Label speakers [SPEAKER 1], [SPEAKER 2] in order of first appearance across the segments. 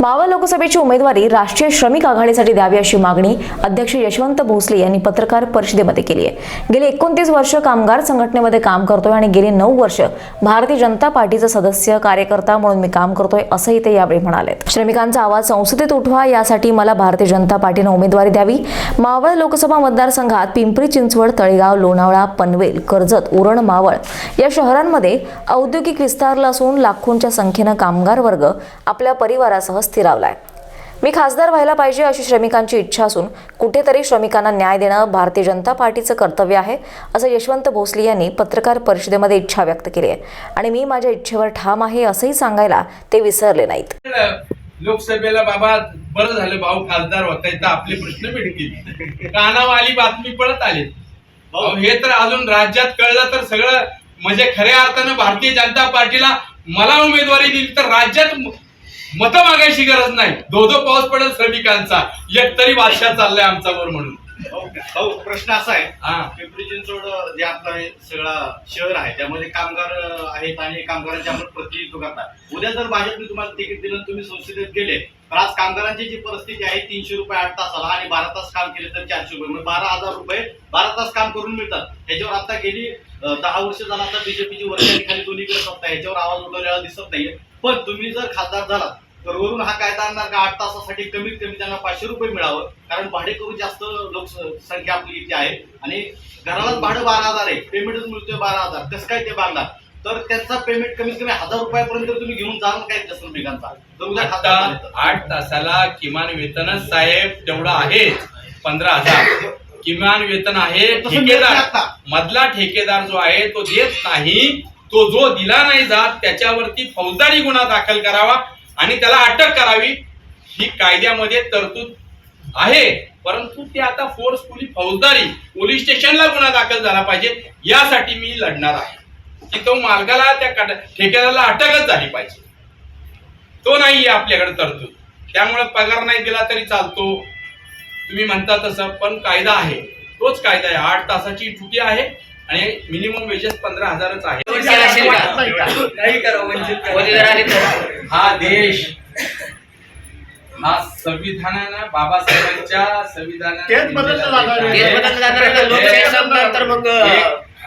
[SPEAKER 1] मावळ लोकसभेची उमेदवारी राष्ट्रीय श्रमिक आघाडीसाठी द्यावी अशी मागणी अध्यक्ष यशवंत भोसले यांनी पत्रकार परिषदेमध्ये केली आहे. गेली एकोणतीस वर्ष कामगार संघटनेमध्ये काम करतोय आणि गेली नऊ वर्ष भारतीय जनता पार्टीचा सदस्य कार्यकर्ता म्हणून मी काम करतोय असंही ते यावेळी म्हणाले. श्रमिकांचा आवाज संसदेत उठवा यासाठी मला भारतीय जनता पार्टीनं उमेदवारी द्यावी. मावळ लोकसभा मतदारसंघात पिंपरी चिंचवड तळेगाव लोणावळा पनवेल कर्जत उरण मावळ या शहरांमध्ये औद्योगिक विस्तारला असून लाखोंच्या संख्येनं कामगार वर्ग आपल्या परिवारासह स्थिरावलाय मी खासदार व्हायला पाहिजे अशी श्रमिकांची इच्छा असून कुठेतरी श्रमिकांना न्याय देणं भारतीय जनता पार्टीचं कर्तव्य आहे असं यशवंत भोसले यांनी पत्रकार परिषदेमध्ये इच्छा व्यक्त केली आहे. आणि मी माझ्या इच्छेवर ठाम आहे असंही सांगायला ते विसरले नाहीत.
[SPEAKER 2] लोकसभेला बाबा बरं झालं भाऊ खासदार होता तर आपले प्रश्न मिटतील कानावर आली बातमी पळत आले. हे तर अजून राज्यात कळलं तर सगळं म्हणजे खऱ्या अर्थानं भारतीय जनता पार्टीला मला उमेदवारी दिली तर राज्यात मतं मागायची गरज नाही. धो धो पाऊस पडेल श्रमिकांचा एक तरी बादशाह चाललाय आमच्यावर म्हणून.
[SPEAKER 3] भाऊ प्रश्न असा आहे.
[SPEAKER 2] हा.
[SPEAKER 3] पिंपरी चिंचवड जे आपलं सगळं शहर आहे त्यामध्ये कामगार आहेत आणि कामगारांचे आपण प्रतिनिधित्व करतात. उद्या जर भाजपने तुम्हाला तिकीट दिलं तुम्ही संसदेत गेले तर आज कामगारांची जी परिस्थिती आहे तीनशे रुपये आठ तासाला आणि बारा तास काम केले तर चारशे रुपये. म्हणजे बारा हजार रुपये बारा तास काम करून मिळतात. ह्याच्यावर आता गेली दहा वर्ष झाला आता बीजेपीची आणि खाली दोन्हीकडे सत्ता ह्याच्यावर आवाज उठवलेला दिसत नाहीये. पण तुम्ही जर खासदार झालात तर वरून हा कायदा आणणार का? आठ तासासाठी कमीत कमी त्यांना पाचशे रुपये मिळावं. कारण भाडेकरू जास्त लोकसंख्या आपली इथे आहे. आणि घरालाच भाडं बारा हजार आहे. पेमेंटच मिळतोय बारा हजार. कसं काय ते बांधणार? तर त्यांचा पेमेंट कमीत कमी हजार रुपयापर्यंत तुम्ही घेऊन जाल काय श्रमिकांचा तर उद्या.
[SPEAKER 2] आठ तासाला किमान वेतनच साहेब तेवढं आहे. पंधरा हजार. किमान वेतन आहे ठेकेदार. मधला ठेकेदार जो आहे तो देत नाही. तो जो दिला नाही जात त्याच्यावरती फौजदारी गुन्हा दाखल करावा. आणि त्याला अटक करावी. ही कायद्यामध्ये तरतूद आहे. परंतु ते आता फोर्सफुली फौजदारी पोलीस स्टेशनला गुन्हा दाखल झाला पाहिजे. यासाठी मी लढणार आहे. की तो मालकाला त्या ठेकेदाराला अटकच झाली पाहिजे. तो नाही आपल्याकडे तरतूद. त्यामुळे पगार नाही दिला तरी चालतो. तुम्ही म्हणता तसं पण कायदा आहे. तोच कायदा आहे. आठ तासाची ड्युटी आहे. आणि मिनिमम वेजेस पंधरा हजारच आहे. हा देश. हा संविधानानं बाबासाहेबांच्या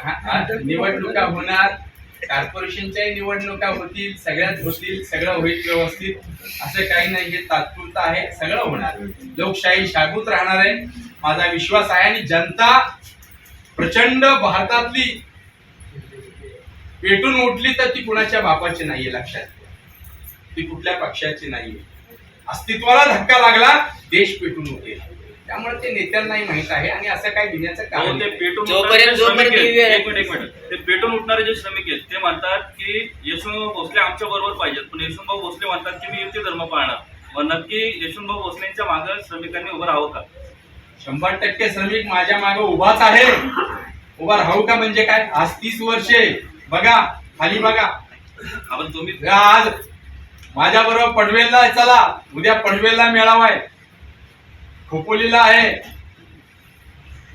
[SPEAKER 2] हा- हा, निवडणुका होणार. कॉर्पोरेशनच्याही निवडणुका होतील सगळ्यात होतील सगळं होईल व्यवस्थित. असं काही नाही हे तात्पुरतं आहे. सगळं होणार. लोकशाही शाबूत राहणार आहे. माझा विश्वास आहे आणि जनता प्रचंड भारतातली पेटून उठली तर ती कुणाच्या बापाची नाहीये लक्षात घ्या. ती कुठल्या पक्षाची नाहीये. अस्तित्वाला धक्का लागला देश पेटून उठेल. त्यामुळे ते नेत्यांनाही माहीत आहे आणि असं काही घेण्याचं
[SPEAKER 4] अहो,
[SPEAKER 2] कारण
[SPEAKER 4] ते. पेटून
[SPEAKER 5] जोपर्यंत-
[SPEAKER 4] उठणारे जे श्रमिक
[SPEAKER 5] जोपर्यंत
[SPEAKER 4] आहेत,
[SPEAKER 5] ती
[SPEAKER 4] पेटून उठणारे जे श्रमिक आहेत ते म्हणतात की यशवंतभाऊ भोसले आमच्या बरोबर पाहिजेत. पण यशवंतभाऊ भोसले म्हणतात की मी युती धर्म पाळणार. मग नक्की यशवंतभाऊ भोसलेंच्या मागे श्रमिकांनी उभं राहावं का?
[SPEAKER 2] शंभर टक्के श्रमिक माझ्या मागे उभाच आहे. उभा राहू का म्हणजे काय? आज तीस वर्षे. बघा खाली बघा.
[SPEAKER 4] आपण तुम्ही
[SPEAKER 2] आज माझ्या बरोबर पडवेलला चला. उद्या पडवेलला मेळावा आहे. खोपोलीला आहे.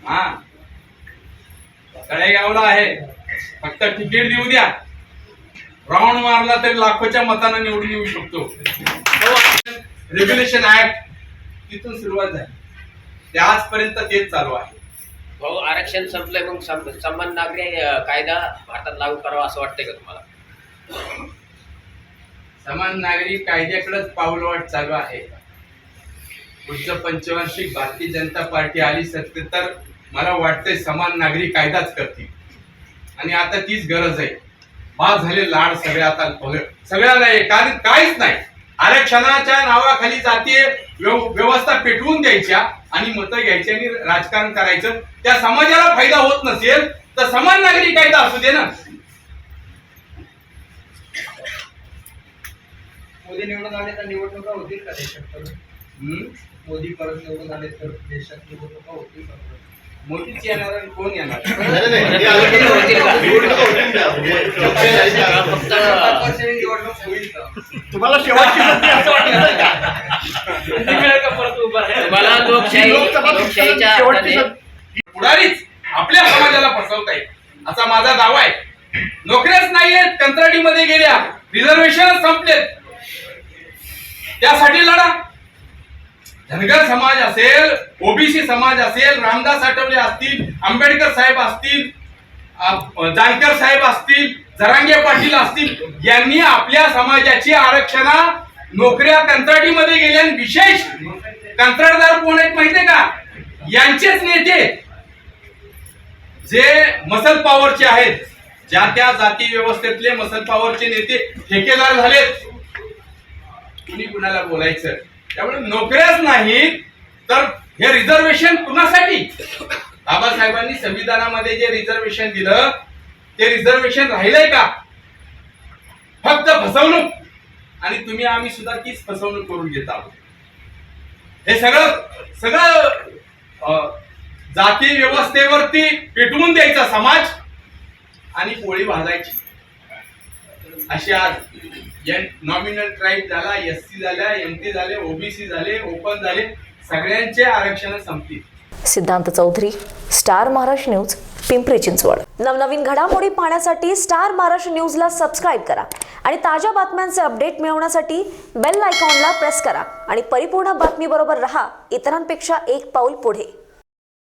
[SPEAKER 2] हा. तळेगावला आहे. फक्त तिकीट देऊ द्या. राऊंड मारला तरी लाखोच्या मतानं निवडून येऊ शकतो. रेग्युलेशन ऍक्ट तिथून सुरुवात झाली. ते आजपर्यंत तेच चालू आहे.
[SPEAKER 5] भाऊ आरक्षण संपलंय मग समान नागरी कायदा भारतात लागू करावा असं वाटतंय का तुम्हाला?
[SPEAKER 2] समान नागरिक कायद्याकडेच पाऊलवाट चालू आहे. पुढचं पंचवार्षिक भारतीय जनता पार्टी आली सत्ते तर मला वाटतंय समान नागरिक कायदाच करतील. आणि आता तीच गरज आहे. बाद झाले लाड सगळे आता सगळ्याला कारण काहीच नाही. आरक्षणाच्या नावाखाली जातीय व्यव- व्यवस्था पेटवून द्यायच्या आणि मतं घ्यायची आणि राजकारण करायचं. त्या समाजाला फायदा होत नसेल तर समान नागरिक कायदा असू दे ना.
[SPEAKER 6] मोदी निवडून आले तर निवडणुका होतील का देशात? मोदी परत निवडून आले तर देशात निवडणुका होतील का
[SPEAKER 2] येणार आणि कोण येणार.
[SPEAKER 5] निवडणुका
[SPEAKER 6] होईल
[SPEAKER 3] तुम्हाला शेवटची संधी असं वाटतं का?
[SPEAKER 5] तुम्हाला लोकशाही
[SPEAKER 3] लोकसभा
[SPEAKER 5] लोकशाहीच्या
[SPEAKER 3] शेवटची
[SPEAKER 5] अर्थाने
[SPEAKER 3] संधी.
[SPEAKER 2] पुढारीच आपल्या समाजाला फसवताय असा माझा दावा आहे नोकऱ्याच नाहीयेत कंत्राटीमध्ये गेल्या रिझर्वेशन संपलेत त्यासाठी लढा धनगर समाज असेल ओबीसी समाज असेल रामदास आठवले असतील आंबेडकर साहेब असतील जानकर साहेब असतील जरांगे पाटील असतील यांनी आपल्या समाजाची आरक्षणा नोकऱ्या कंत्राटीमध्ये गेल्या विशेष कंत्राटदार कोण आहेत माहितीये का? यांचेच नेते. जे मसल पॉवरचे आहेत ज्या त्या जाती व्यवस्थेतले मसल पॉवरचे नेते ठेकेदार झालेत. कुणी कुणाला बोलायचं? त्यामुळे नोकऱ्याच नाहीत तर हे रिझर्वेशन कुणासाठी? बाबासाहेबांनी संविधानामध्ये जे रिझर्वेशन दिलं ते रिझर्वेशन राहिलंय का? फक्त फसवणूक. आणि तुम्ही आम्ही सुद्धा तीच फसवणूक करून घेत आहोत. हे सगळं सगळं अं, जाती व्यवस्थेवरती पेटवून द्यायचा समाज आणि पोळी भाजायची. असे आज नॉमिनल ट्राईब झाला एस सी झाल्या एम टी झाले ओबीसी झाले ओपन झाले सगळ्यांचे आरक्षण संपतील.
[SPEAKER 1] Siddhant Chaudhary star Maharashtra news Pimpri Chinchwad. नवनवीन घडामोडी पाहण्यासाठी स्टार महाराष्ट्र न्यूजला सबस्क्राईब करा आणि ताज्या बातम्यांचे अपडेट मिळवण्यासाठी बेल आयकॉनला प्रेस करा आणि परिपूर्ण बातमीबरोबर रहा. इतरांपेक्षा एक पाऊल पुढे.